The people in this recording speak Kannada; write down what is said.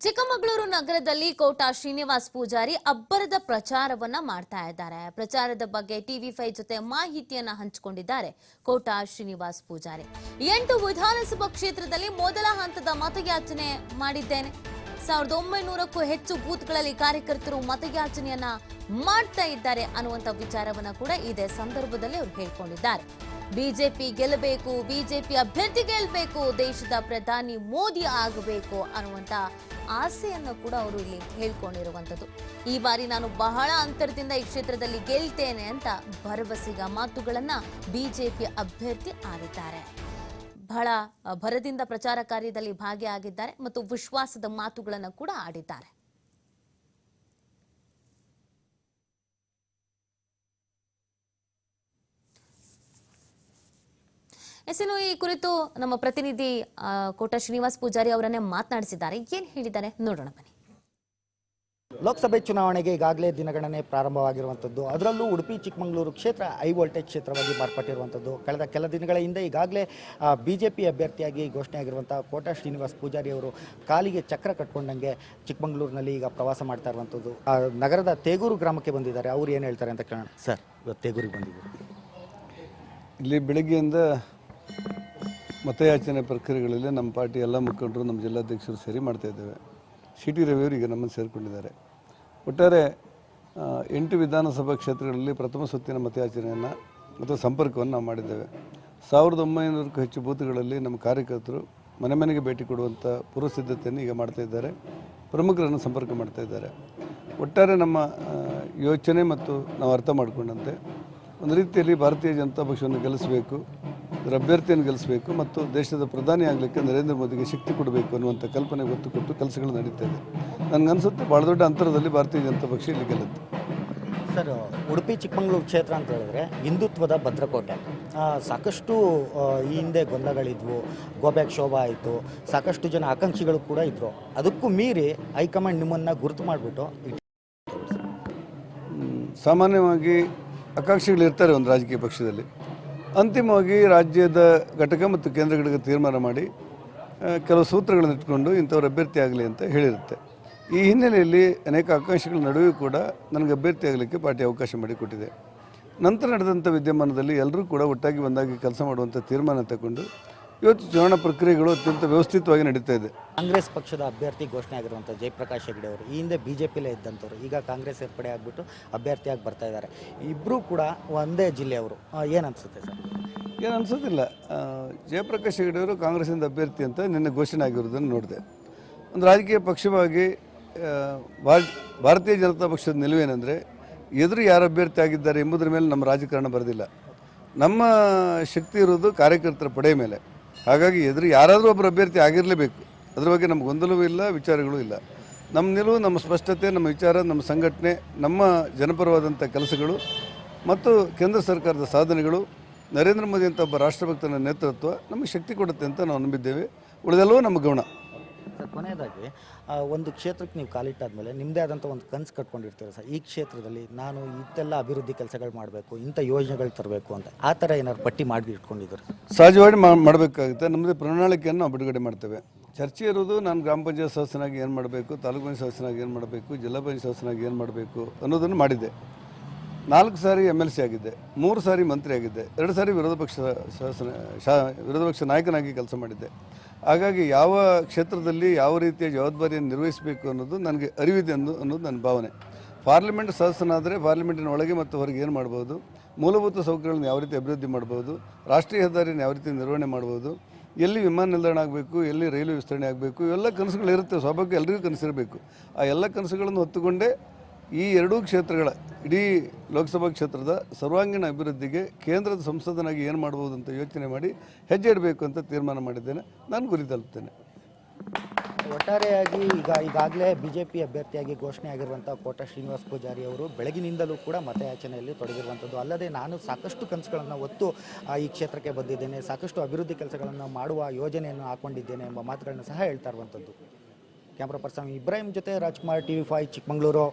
ಚಿಕ್ಕಮಗಳೂರು ನಗರದಲ್ಲಿ ಕೋಟಾ ಶ್ರೀನಿವಾಸ್ ಪೂಜಾರಿ ಅಬ್ಬರದ ಪ್ರಚಾರವನ್ನ ಮಾಡ್ತಾ ಇದ್ದಾರೆ. ಪ್ರಚಾರದ ಬಗ್ಗೆ ಟಿವಿ ಫೈವ್ ಜೊತೆ ಮಾಹಿತಿಯನ್ನ ಹಂಚಿಕೊಂಡಿದ್ದಾರೆ ಕೋಟಾ ಶ್ರೀನಿವಾಸ್ ಪೂಜಾರಿ. ಎಂಟು ವಿಧಾನಸಭಾ ಕ್ಷೇತ್ರದಲ್ಲಿ ಮೊದಲ ಹಂತದ ಮತಯಾಚನೆ ಮಾಡಿದ್ದೇನೆ. ಸಾವಿರದ ಒಂಬೈನೂರಕ್ಕೂ ಹೆಚ್ಚು ಬೂತ್ಗಳಲ್ಲಿ ಕಾರ್ಯಕರ್ತರು ಮತಯಾಚನೆಯನ್ನ ಮಾಡ್ತಾ ಇದ್ದಾರೆ ಅನ್ನುವಂತ ವಿಚಾರವನ್ನ ಕೂಡ ಇದೇ ಸಂದರ್ಭದಲ್ಲಿ ಅವರು ಹೇಳ್ಕೊಂಡಿದ್ದಾರೆ. ಬಿಜೆಪಿ ಗೆಲ್ಲಬೇಕು, ಬಿಜೆಪಿ ಅಭ್ಯರ್ಥಿ ಗೆಲ್ಲಬೇಕು, ದೇಶದ ಪ್ರಧಾನಿ ಮೋದಿ ಆಗಬೇಕು ಅನ್ನುವಂತ ಆಸೆಯನ್ನು ಕೂಡ ಅವರು ಇಲ್ಲಿ ಹೇಳ್ಕೊಂಡಿರುವಂಥದ್ದು. ಈ ಬಾರಿ ನಾನು ಬಹಳ ಅಂತರದಿಂದ ಈ ಕ್ಷೇತ್ರದಲ್ಲಿ ಗೆಲ್ತೇನೆ ಅಂತ ಭರವಸೆಗ ಮಾತುಗಳನ್ನು ಬಿಜೆಪಿ ಅಭ್ಯರ್ಥಿ ಆಡಿದ್ದಾರೆ ಬಹಳ ಭರದಿಂದ ಪ್ರಚಾರ ಕಾರ್ಯದಲ್ಲಿ ಭಾಗಿಯಾಗಿದ್ದಾರೆ ಮತ್ತು ವಿಶ್ವಾಸದ ಮಾತುಗಳನ್ನು ಕೂಡ ಆಡಿದ್ದಾರೆ. ಎಸ್ ಇನ್ನು ಈ ಕುರಿತು ನಮ್ಮ ಪ್ರತಿನಿಧಿ ಕೋಟಾ ಕೋಟ ಶ್ರೀನಿವಾಸ್ ಪೂಜಾರಿ ಅವರನ್ನೇ ಮಾತನಾಡಿಸಿದ್ದಾರೆ. ಏನ್ ಹೇಳಿದ್ದಾರೆ? ನೋಡೋಣ ಬನ್ನಿ. ಲೋಕಸಭೆ ಚುನಾವಣೆಗೆ ಈಗಾಗಲೇ ದಿನಗಣನೆ ಪ್ರಾರಂಭವಾಗಿರುವಂಥದ್ದು. ಅದರಲ್ಲೂ ಉಡುಪಿ ಚಿಕ್ಕಮಗಳೂರು ಕ್ಷೇತ್ರ ಹೈ ವೋಲ್ಟೇಜ್ ಕ್ಷೇತ್ರವಾಗಿ ಮಾರ್ಪಟ್ಟಿರುವಂಥದ್ದು. ಕಳೆದ ಕೆಲ ದಿನಗಳ ಹಿಂದೆ ಈಗಾಗಲೇ ಬಿ ಜೆ ಪಿ ಅಭ್ಯರ್ಥಿಯಾಗಿ ಘೋಷಣೆಯಾಗಿರುವಂಥ ಕೋಟಾ ಶ್ರೀನಿವಾಸ್ ಪೂಜಾರಿ ಅವರು ಕಾಲಿಗೆ ಚಕ್ರ ಕಟ್ಕೊಂಡಂಗೆ ಚಿಕ್ಕಮಗಳೂರಿನಲ್ಲಿ ಈಗ ಪ್ರವಾಸ ಮಾಡ್ತಾ ಇರುವಂಥದ್ದು. ಆ, ನಗರದ ತೇಗೂರು ಗ್ರಾಮಕ್ಕೆ ಬಂದಿದ್ದಾರೆ. ಅವ್ರು ಏನು ಹೇಳ್ತಾರೆ ಅಂತ ಕೇಳೋಣ. ಸರ್ ಇವತ್ತು ತೇಗೂರಿಗೆ ಬಂದಿದ್ದಾರೆ ಇಲ್ಲಿ ಬೆಳಗ್ಗೆಯಿಂದ ಮತಯಾಚನೆ ಪ್ರಕ್ರಿಯೆಗಳಲ್ಲಿ ನಮ್ಮ ಪಾರ್ಟಿ ಎಲ್ಲ ಮುಖಂಡರು, ನಮ್ಮ ಜಿಲ್ಲಾಧ್ಯಕ್ಷರು ಸೇರಿ ಮಾಡ್ತಾ ಇದ್ದೇವೆ. ಸಿ ಟಿ ರವಿಯವರು ಈಗ ನಮ್ಮನ್ನು ಸೇರಿಕೊಂಡಿದ್ದಾರೆ. ಒಟ್ಟಾರೆ ಎಂಟು ವಿಧಾನಸಭಾ ಕ್ಷೇತ್ರಗಳಲ್ಲಿ ಪ್ರಥಮ ಸುತ್ತಿನ ಮತಯಾಚನೆಯನ್ನು ಮತ್ತು ಸಂಪರ್ಕವನ್ನು ನಾವು ಮಾಡಿದ್ದೇವೆ. ಸಾವಿರದ ಒಂಬೈನೂರಕ್ಕೂ ಹೆಚ್ಚು ಬೂತ್ಗಳಲ್ಲಿ ನಮ್ಮ ಕಾರ್ಯಕರ್ತರು ಮನೆ ಮನೆಗೆ ಭೇಟಿ ಕೊಡುವಂಥ ಪೂರ್ವ ಸಿದ್ಧತೆಯನ್ನು ಈಗ ಮಾಡ್ತಾ ಇದ್ದಾರೆ. ಪ್ರಮುಖರನ್ನು ಸಂಪರ್ಕ ಮಾಡ್ತಾ ಇದ್ದಾರೆ. ಒಟ್ಟಾರೆ ನಮ್ಮ ಯೋಚನೆ ಮತ್ತು ನಾವು ಅರ್ಥ ಮಾಡಿಕೊಂಡಂತೆ. ಒಂದು ರೀತಿಯಲ್ಲಿ ಭಾರತೀಯ ಜನತಾ ಪಕ್ಷವನ್ನು ಗೆಲ್ಲಿಸಬೇಕು. ಅದರ ಅಭ್ಯರ್ಥಿಯನ್ನು ಗೆಲ್ಲಿಸಬೇಕು ಮತ್ತು ದೇಶದ ಪ್ರಧಾನಿ ಆಗಲಿಕ್ಕೆ ನರೇಂದ್ರ ಮೋದಿಗೆ ಶಕ್ತಿ ಕೊಡಬೇಕು ಅನ್ನುವಂಥ ಕಲ್ಪನೆ ಒತ್ತು ಕೊಟ್ಟು ಕೆಲಸಗಳು ನಡೀತಾ ಇದೆ. ನನಗನ್ಸುತ್ತೆ ಭಾಳ ದೊಡ್ಡ ಅಂತರದಲ್ಲಿ ಭಾರತೀಯ ಜನತಾ ಪಕ್ಷ ಇಲ್ಲಿ ಗೆಲ್ಲುತ್ತೆ. ಸರ್ ಉಡುಪಿ ಚಿಕ್ಕಮಗಳೂರು ಕ್ಷೇತ್ರ ಅಂತ ಹೇಳಿದ್ರೆ ಹಿಂದುತ್ವದ ಭದ್ರಕೋಟೆ. ಸಾಕಷ್ಟು ಈ ಹಿಂದೆ ಗೊಂದಲಗಳಿದ್ವು ಗೋಬ್ಯಾಕ್ ಶೋಭಾ ಆಯಿತು ಸಾಕಷ್ಟು ಜನ ಆಕಾಂಕ್ಷಿಗಳು ಕೂಡ ಇದ್ದರು ಅದಕ್ಕೂ ಮೀರಿ ಹೈಕಮಾಂಡ್ ನಿಮ್ಮನ್ನು ಗುರುತು ಮಾಡಿಬಿಟ್ಟು ಸಾಮಾನ್ಯವಾಗಿ ಆಕಾಂಕ್ಷಿಗಳು ಇರ್ತಾರೆ ಒಂದು ರಾಜಕೀಯ ಪಕ್ಷದಲ್ಲಿ. ಅಂತಿಮವಾಗಿ ರಾಜ್ಯದ ಘಟಕ ಮತ್ತು ಕೇಂದ್ರ ಘಟಕ ತೀರ್ಮಾನ ಮಾಡಿ ಕೆಲವು ಸೂತ್ರಗಳನ್ನು ಇಟ್ಕೊಂಡು ಇಂಥವ್ರು ಅಭ್ಯರ್ಥಿ ಆಗಲಿ ಅಂತ ಹೇಳಿರುತ್ತೆ. ಈ ಹಿನ್ನೆಲೆಯಲ್ಲಿ ಅನೇಕ ಆಕಾಂಕ್ಷಿಗಳ ನಡುವೆಯೂ ಕೂಡ ನನಗೆ ಅಭ್ಯರ್ಥಿ ಆಗಲಿಕ್ಕೆ ಪಾರ್ಟಿ ಅವಕಾಶ ಮಾಡಿಕೊಟ್ಟಿದೆ. ನಂತರ ನಡೆದಂಥ ವಿದ್ಯಮಾನದಲ್ಲಿ ಎಲ್ಲರೂ ಕೂಡ ಒಟ್ಟಾಗಿ ಒಂದಾಗಿ ಕೆಲಸ ಮಾಡುವಂಥ ತೀರ್ಮಾನ ತಗೊಂಡು ಇವತ್ತು ಚುನಾವಣಾ ಪ್ರಕ್ರಿಯೆಗಳು ಅತ್ಯಂತ ವ್ಯವಸ್ಥಿತವಾಗಿ ನಡೀತಾ ಇದೆ. ಕಾಂಗ್ರೆಸ್ ಪಕ್ಷದ ಅಭ್ಯರ್ಥಿ ಘೋಷಣೆ ಆಗಿರುವಂಥ ಜಯಪ್ರಕಾಶ್ ಹೆಗಡೆ ಅವರು ಈ ಹಿಂದೆ ಬಿ ಜೆ ಪಿಲೇ ಇದ್ದಂಥವ್ರು ಈಗ ಕಾಂಗ್ರೆಸ್ ಸೇರ್ಪಡೆ ಆಗಿಬಿಟ್ಟು ಅಭ್ಯರ್ಥಿಯಾಗಿ ಬರ್ತಾ ಇದ್ದಾರೆ. ಇಬ್ಬರೂ ಕೂಡ ಒಂದೇ ಜಿಲ್ಲೆಯವರು ಏನು ಅನಿಸುತ್ತೆ ಸರ್? ಏನು ಅನಿಸೋದಿಲ್ಲ ಜಯಪ್ರಕಾಶ್ ಹೆಗಡೆ ಅವರು ಕಾಂಗ್ರೆಸ್ಸಿಂದ ಅಭ್ಯರ್ಥಿ ಅಂತ ನಿನ್ನೆ ಘೋಷಣೆ ಆಗಿರೋದನ್ನು ನೋಡಿದೆ. ಒಂದು ರಾಜಕೀಯ ಪಕ್ಷವಾಗಿ ಭಾರ- ಭಾರತೀಯ ಜನತಾ ಪಕ್ಷದ ನಿಲುವೇನೆಂದರೆ ಎದುರು ಯಾರು ಅಭ್ಯರ್ಥಿ ಆಗಿದ್ದಾರೆ ಎಂಬುದರ ಮೇಲೆ ನಮ್ಮ ರಾಜಕಾರಣ ಬರೆದಿಲ್ಲ. ನಮ್ಮ ಶಕ್ತಿ ಇರೋದು ಕಾರ್ಯಕರ್ತರ ಪಡೆಯ ಮೇಲೆ. ಹಾಗಾಗಿ ಎದುರು ಯಾರಾದರೂ ಒಬ್ಬರು ಅಭ್ಯರ್ಥಿ ಆಗಿರಲೇಬೇಕು. ಅದ್ರ ಬಗ್ಗೆ ನಮ್ಗೆ ಗೊಂದಲವೂ ಇಲ್ಲ, ವಿಚಾರಗಳೂ ಇಲ್ಲ. ನಮ್ಮ ನಿಲುವು, ನಮ್ಮ ಸ್ಪಷ್ಟತೆ, ನಮ್ಮ ವಿಚಾರ, ನಮ್ಮ ಸಂಘಟನೆ, ನಮ್ಮ ಜನಪರವಾದಂಥ ಕೆಲಸಗಳು ಮತ್ತು ಕೇಂದ್ರ ಸರ್ಕಾರದ ಸಾಧನೆಗಳು, ನರೇಂದ್ರ ಮೋದಿ ಅಂತ ಒಬ್ಬ ರಾಷ್ಟ್ರಭಕ್ತನ ನೇತೃತ್ವ ನಮಗೆ ಶಕ್ತಿ ಕೊಡುತ್ತೆ ಅಂತ ನಾವು ನಂಬಿದ್ದೇವೆ. ಉಳಿದೆಲ್ಲವೂ ನಮ್ಮ ಗಮನ ಕೊನೆಯದಾಗಿ ಒಂದು ಕ್ಷೇತ್ರಕ್ಕೆ ನೀವು ಕಾಲಿಟ್ಟಾದ್ಮೇಲೆ ನಿಮ್ಮದೇ ಆದಂಥ ಒಂದು ಕನಸು ಕಟ್ಕೊಂಡಿರ್ತೀರ ಸರ್. ಈ ಕ್ಷೇತ್ರದಲ್ಲಿ ನಾನು ಇಂತೆಲ್ಲ ಅಭಿವೃದ್ಧಿ ಕೆಲಸಗಳು ಮಾಡಬೇಕು, ಇಂಥ ಯೋಜನೆಗಳು ತರಬೇಕು ಅಂತ. ಆ ಥರ ಏನಾದ್ರು ಪಟ್ಟಿ ಮಾಡಿ ಇಟ್ಕೊಂಡಿದ್ದಾರೆ ಸಹಜವಾಗಿ ಮಾಡಬೇಕಾಗುತ್ತೆ. ನಮ್ಮದೇ ಪ್ರಣಾಳಿಕೆಯನ್ನು ನಾವು ಬಿಡುಗಡೆ ಮಾಡ್ತೇವೆ. ಚರ್ಚೆ ಇರೋದು ನಾನು ಗ್ರಾಮ ಪಂಚಾಯತ್ ಸದಸ್ಯನಾಗಿ ಏನು ಮಾಡಬೇಕು, ತಾಲೂಕು ಪಂಚಾಯತ್ ಸದಸ್ಯನಾಗಿ ಏನು ಮಾಡಬೇಕು, ಜಿಲ್ಲಾ ಪಂಚಾಯತ್ ಸದಸ್ಯನಾಗಿ ಏನು ಮಾಡಬೇಕು ಅನ್ನೋದನ್ನು ಮಾಡಿದ್ದೆ. ನಾಲ್ಕು ಸಾರಿ ಎಂ ಎಲ್ ಸಿ ಆಗಿದ್ದೆ, ಮೂರು ಸಾರಿ ಮಂತ್ರಿ ಆಗಿದ್ದೆ, ಎರಡು ಸಾರಿ ವಿರೋಧ ಪಕ್ಷ ಶಾಸನ, ಶಾ, ವಿರೋಧ ಪಕ್ಷ ನಾಯಕನಾಗಿ ಕೆಲಸ ಮಾಡಿದ್ದೆ. ಹಾಗಾಗಿ ಯಾವ ಕ್ಷೇತ್ರದಲ್ಲಿ ಯಾವ ರೀತಿಯ ಜವಾಬ್ದಾರಿಯನ್ನು ನಿರ್ವಹಿಸಬೇಕು ಅನ್ನೋದು ನನಗೆ ಅರಿವಿದೆ ಅನ್ನೋ, ಅನ್ನೋದು ನನ್ನ ಭಾವನೆ. ಪಾರ್ಲಿಮೆಂಟ್ ಸದಸ್ಯನಾದರೆ ಪಾರ್ಲಿಮೆಂಟಿನ ಒಳಗೆ ಮತ್ತು ಹೊರಗೆ ಏನು ಮಾಡ್ಬೋದು? ಮೂಲಭೂತ ಸೌಕರ್ಯಗಳನ್ನು ಯಾವ ರೀತಿ ಅಭಿವೃದ್ಧಿ ಮಾಡ್ಬೋದು? ರಾಷ್ಟ್ರೀಯ ಹೆದ್ದಾರಿಯನ್ನು ಯಾವ ರೀತಿ ನಿರ್ವಹಣೆ ಮಾಡ್ಬೋದು? ಎಲ್ಲಿ ವಿಮಾನ ನಿಲ್ದಾಣ ಆಗಬೇಕು? ಎಲ್ಲಿ ರೈಲು ವಿಸ್ತರಣೆ ಆಗಬೇಕು? ಇವೆಲ್ಲ ಕನಸುಗಳು ಇರುತ್ತೆ, ಸ್ವಾಭಾವಿಕ ಎಲ್ರಿಗೂ ಕನಸಿರಬೇಕು. ಆ ಎಲ್ಲ ಕನಸುಗಳನ್ನು ಹೊತ್ತುಕೊಂಡೇ ಈ ಎರಡೂ ಕ್ಷೇತ್ರಗಳ, ಇಡೀ ಲೋಕಸಭಾ ಕ್ಷೇತ್ರದ ಸರ್ವಾಂಗೀಣ ಅಭಿವೃದ್ಧಿಗೆ ಕೇಂದ್ರದ ಸಂಸದನಾಗಿ ಏನು ಮಾಡ್ಬೋದು ಅಂತ ಯೋಚನೆ ಮಾಡಿ ಹೆಜ್ಜೆ ಇಡಬೇಕು ಅಂತ ತೀರ್ಮಾನ ಮಾಡಿದ್ದೇನೆ. ನಾನು ಗುರಿ ತಲುಪ್ತೇನೆ. ಒಟ್ಟಾರೆಯಾಗಿ ಈಗ, ಈಗಾಗಲೇ ಬಿ ಜೆ ಪಿ ಅಭ್ಯರ್ಥಿಯಾಗಿ ಘೋಷಣೆ ಆಗಿರುವಂಥ ಕೋಟ ಶ್ರೀನಿವಾಸ್ ಪೂಜಾರಿ ಅವರು ಬೆಳಗಿನಿಂದಲೂ ಕೂಡ ಮತಯಾಚನೆಯಲ್ಲಿ ತೊಡಗಿರುವಂಥದ್ದು ಅಲ್ಲದೆ ನಾನು ಸಾಕಷ್ಟು ಕನಸುಗಳನ್ನು ಒತ್ತು ಈ ಕ್ಷೇತ್ರಕ್ಕೆ ಬಂದಿದ್ದೇನೆ. ಸಾಕಷ್ಟು ಅಭಿವೃದ್ಧಿ ಕೆಲಸಗಳನ್ನು ಮಾಡುವ ಯೋಜನೆಯನ್ನು ಹಾಕೊಂಡಿದ್ದೇನೆ ಎಂಬ ಮಾತುಗಳನ್ನು ಸಹ ಹೇಳ್ತಾ ಇರುವಂಥದ್ದು ಕ್ಯಾಮ್ರಾ ಪರ್ಸನ್ ಇಬ್ರಾಹಿಂ ಜೊತೆ Rajkumar T V five, Chikkamagaluru.